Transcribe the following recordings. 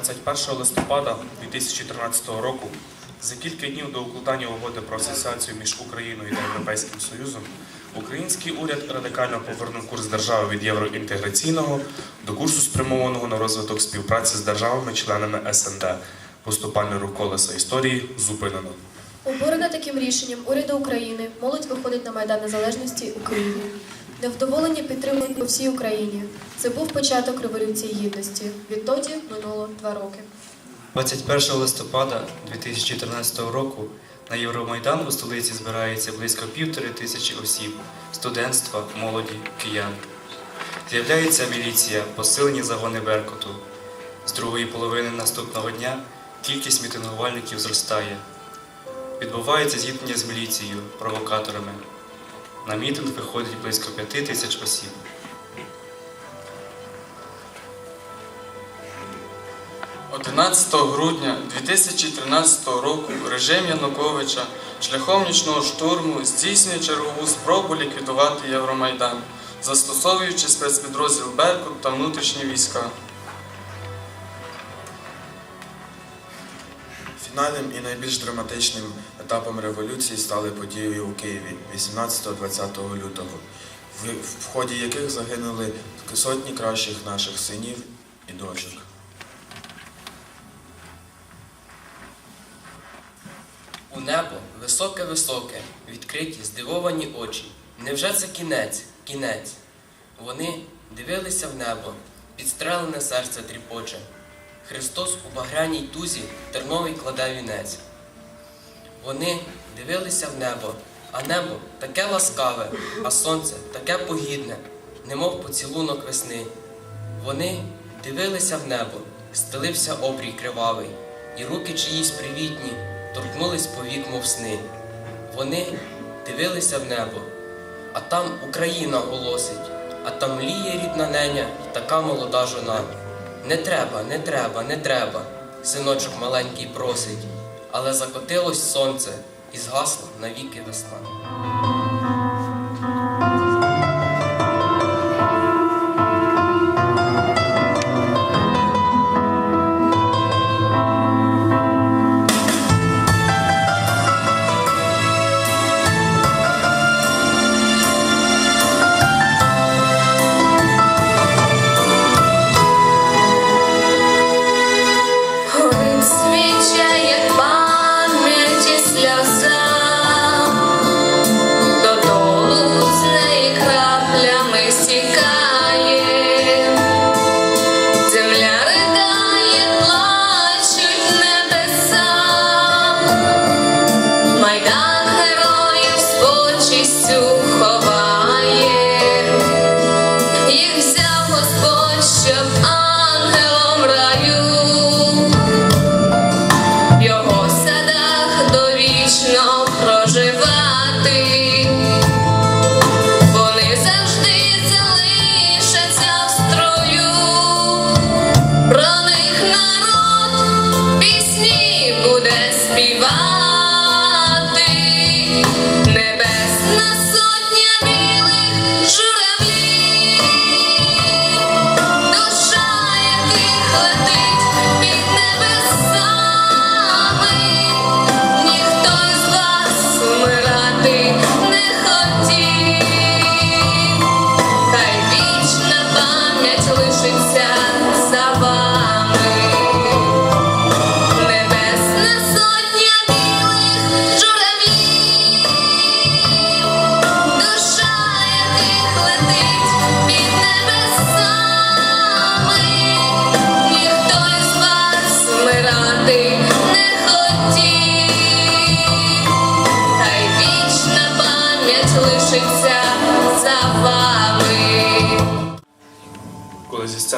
21 листопада 2013 року, за кілька днів до укладання угоди про асоціацію між Україною та Європейським Союзом, український уряд радикально повернув курс держави від євроінтеграційного до курсу спрямованого на розвиток співпраці з державами-членами СНД. Поступальний рух колеса історії зупинено. Обурена таким рішенням уряду України молодь виходить на Майдан Незалежності України. Невдоволення підтримують по всій Україні. Це був початок Революції Гідності. Відтоді минуло два роки. 21 листопада 2014 року на Євромайдан у столиці збирається близько півтори тисячі осіб, студентства, молоді, киян. З'являється міліція, посилені загони Беркуту. З другої половини наступного дня кількість мітингувальників зростає. Відбувається зіткнення з міліцією, провокаторами. На мітинг виходить близько п'яти тисяч осіб. 11 грудня 2013 року режим Януковича шляхом нічного штурму здійснює чергову спробу ліквідувати Євромайдан, застосовуючи спецпідрозділ Беркут та внутрішні війська. Фінальним і найбільш драматичним етапом революції стали події у Києві 18-20 лютого, в, ході яких загинули сотні кращих наших синів і дочок. У небо високе-високе, відкриті, здивовані очі. Невже це кінець, кінець? Вони дивилися в небо, підстрелене серце тріпоче. Христос у багряній тузі терновий кладе вінець. Вони дивилися в небо, а небо таке ласкаве, а сонце таке погідне, немов поцілунок весни. Вони дивилися в небо, стелився обрій кривавий, і руки чиїсь привітні торкнулись повік, мов сни. Вони дивилися в небо, а там Україна голосить, а там мліє рідна неня така молода жона. Не треба, не треба, не треба, синочок маленький просить, але закотилось сонце і згасла навіки весна.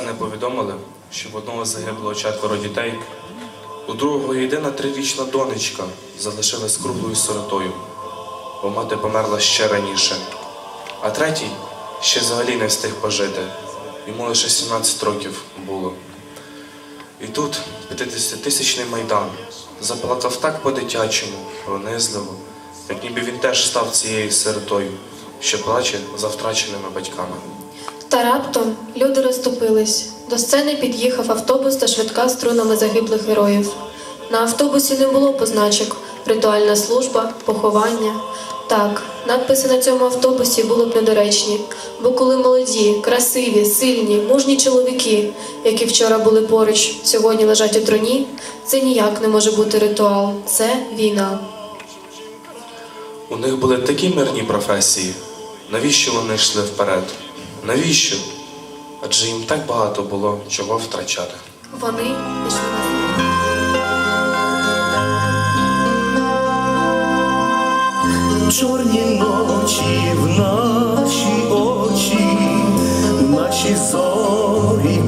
Сцени повідомили, що в одного загибло четверо дітей, у другого єдина трирічна донечка залишилась круглою сиротою, бо мати померла ще раніше, а третій ще взагалі не встиг пожити, йому лише 17 років було. І тут 50-тисячний майдан заплакав так по-дитячому, пронизливо, як ніби він теж став цією сиротою, що плаче за втраченими батьками. Та раптом люди розступились. До сцени під'їхав автобус та швидка з трунами загиблих героїв. На автобусі не було позначок ритуальна служба, поховання. Так, надписи на цьому автобусі були б недоречні, бо коли молоді, красиві, сильні, мужні чоловіки, які вчора були поруч, сьогодні лежать у троні, це ніяк не може бути ритуал, це війна. У них були такі мирні професії. Навіщо вони йшли вперед? Навіщо? Адже їм так багато було чого втрачати. Вони пішли на Чорні ночі в наші очі, наші зорі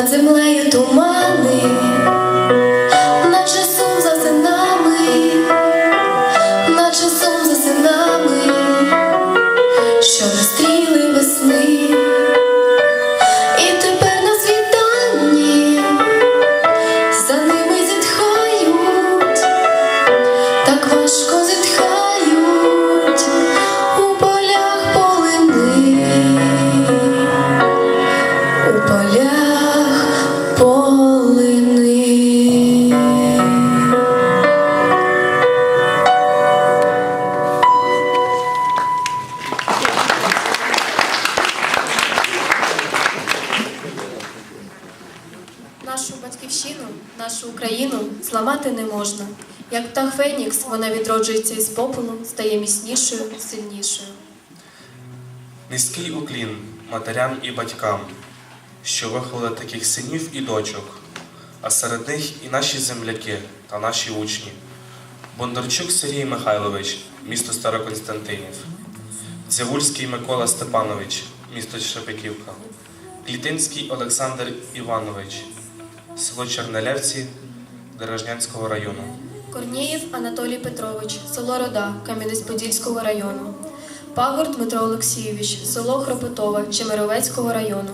над землею тумани, Як птах Фенікс, вона відроджується із попелу, стає міцнішою, сильнішою. Низький уклін матерям і батькам, що виховали таких синів і дочок, а серед них і наші земляки та наші учні. Бондарчук Сергій Михайлович, місто Староконстантинів, Дзявульський Микола Степанович, місто Шепетівка, Клітинський Олександр Іванович, село Чернелевці Дорожнянського району. Корнієв Анатолій Петрович, село Рода, Кам'янець-Подільського району. Пагор Дмитро Олексійович, село Хропотова, Чемеровецького району.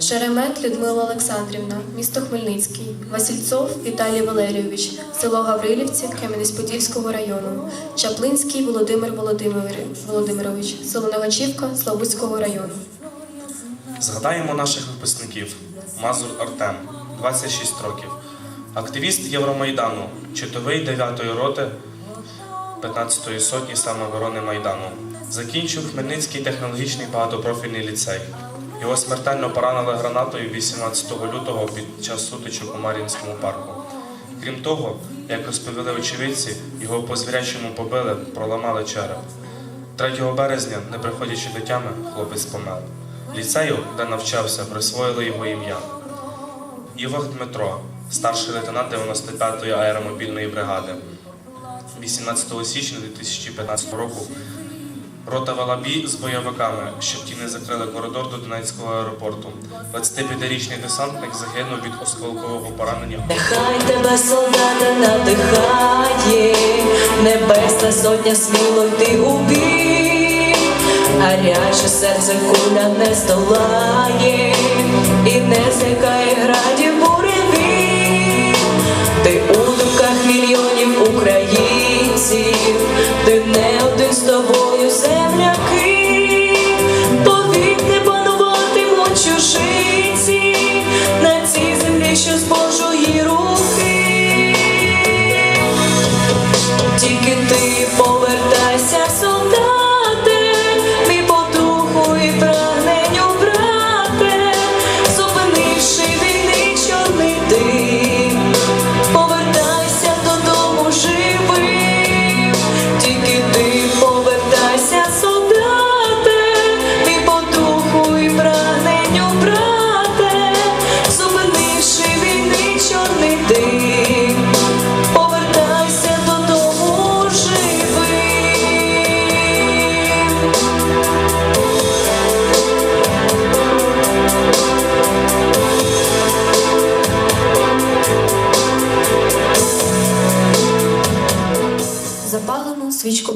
Шеремет Людмила Олександрівна, місто Хмельницький. Васильцов Віталій Валерійович, село Гаврилівці, Кам'янець-Подільського району. Чаплинський Володимир- Володимирович, село Новачівка, Славутського району. Згадаємо наших випускників. Мазур Артем, 26 років. Активіст Євромайдану, чотовий 9-ї роти 15-ї сотні самооборони Майдану. Закінчив Хмельницький технологічний багатопрофільний ліцей. Його смертельно поранили гранатою 18 лютого під час сутичок у Мар'їнському парку. Крім того, як розповіли очевидці, його по звірячому побили, проламали череп. 3 березня, не приходячи до тями, хлопець помер. Ліцею, де навчався, присвоїли його ім'я. Івах Дмитро, старший лейтенант 95-ї аеромобільної бригади. 18 січня 2015 року рота вела бій з бойовиками, щоб ті не закрили коридор до Донецького аеропорту. 25-річний десантник загинув від осколкового поранення. Нехай тебе солдата надихає, небесна сотня сміло йти у бій, гаряче серце куля не здолає, і не злякає градів. Ти у думках мільйонів українців, ти не один з тобою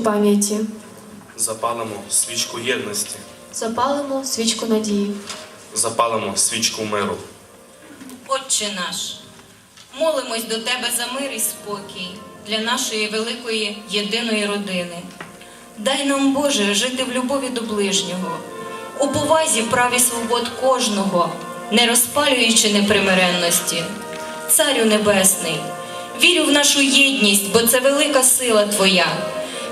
пам'яті, Запалимо свічку єдності, запалимо свічку надії. запалимо свічку миру. Отче наш, молимось до Тебе за мир і спокій для нашої великої єдиної родини. Дай нам, Боже, жити в любові до ближнього, у повазі прав і свобод кожного, не розпалюючи непримиренності. Царю Небесний, вірю в нашу єдність, бо це велика сила Твоя.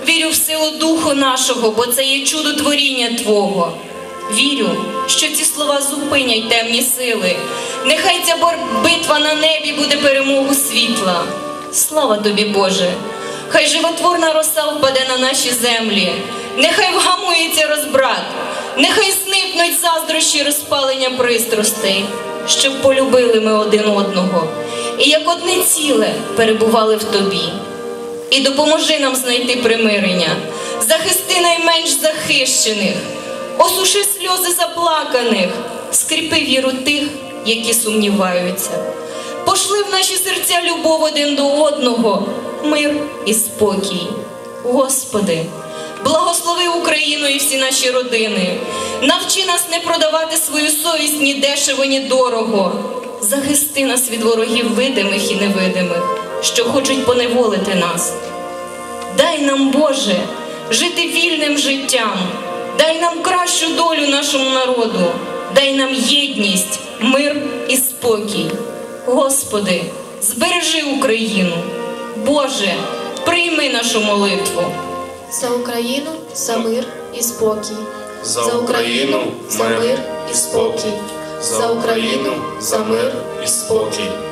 Вірю в силу Духу нашого, бо це є чудо творіння Твого. Вірю, що ці слова зупинять темні сили. Нехай ця битва на небі буде перемогу світла. Слава тобі, Боже! Хай животворна роса впаде на наші землі, нехай вгамується розбрат, нехай зникнуть заздрощі розпалення пристрастей, щоб полюбили ми один одного, і як одне ціле перебували в тобі і допоможи нам знайти примирення, захисти найменш захищених, осуши сльози заплаканих, скріпи віру тих, які сумніваються. Пошли в наші серця любов один до одного, мир і спокій. Господи, благослови Україну і всі наші родини. Навчи нас не продавати свою совість ні дешево, ні дорого. Захисти нас від ворогів видимих і невидимих, що хочуть поневолити нас. Дай нам, Боже, жити вільним життям, дай нам кращу долю нашому народу, дай нам єдність, мир і спокій. Господи, збережи Україну. Боже, прийми нашу молитву. За Україну, за мир і спокій. За Україну, за мир мир і спокій. За Україну, за мир і спокій.